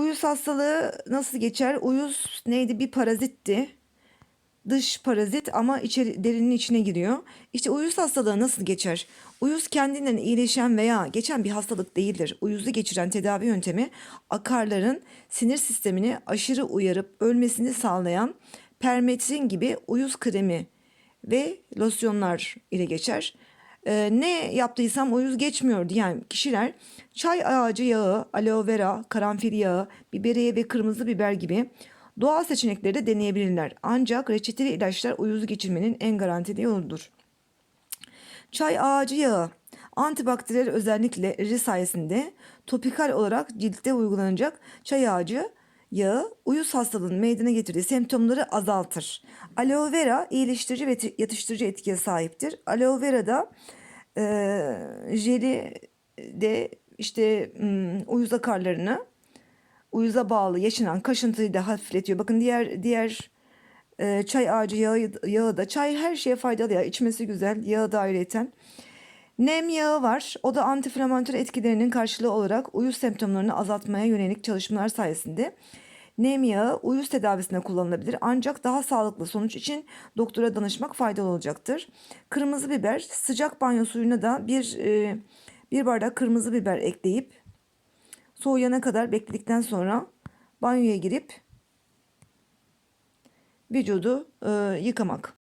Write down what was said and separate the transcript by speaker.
Speaker 1: Uyuz hastalığı nasıl geçer? Uyuz neydi? Bir parazitti. Dış parazit ama içeri, derinin içine giriyor. İşte uyuz hastalığı nasıl geçer? Uyuz kendinden iyileşen veya geçen bir hastalık değildir. Uyuzu geçiren tedavi yöntemi akarların sinir sistemini aşırı uyarıp ölmesini sağlayan permetrin gibi uyuz kremi ve losyonlar ile geçer. Ee, ne yaptıysam uyuz geçmiyor diyen kişiler çay ağacı yağı, aloe vera, karanfil yağı, biberiye ve kırmızı biber gibi doğal seçenekleri de deneyebilirler. Ancak reçeteli ilaçlar uyuzu geçirmenin en garantili yoludur. Çay ağacı yağı antibakteriyel özellikleri sayesinde topikal olarak ciltte uygulanacak çay ağacı yağı uyuz hastalığının meydana getirdiği semptomları azaltır. Aloe vera iyileştirici ve yatıştırıcı etkiye sahiptir. Aloe vera'da e, jeli de işte hmm, uyuz akarlarını uyuza bağlı yaşanan kaşıntıyı da hafifletiyor. Bakın diğer diğer e, çay ağacı yağı, yağı da çay her şeye faydalı ya içmesi güzel yağı da ayrıyeten. Nem yağı var. O da antiflamatör etkilerinin karşılığı olarak uyuz semptomlarını azaltmaya yönelik çalışmalar sayesinde nem yağı uyuz tedavisinde kullanılabilir. Ancak daha sağlıklı sonuç için doktora danışmak faydalı olacaktır. Kırmızı biber sıcak banyo suyuna da bir e, bir bardak kırmızı biber ekleyip soğuyana kadar bekledikten sonra banyoya girip vücudu e, yıkamak.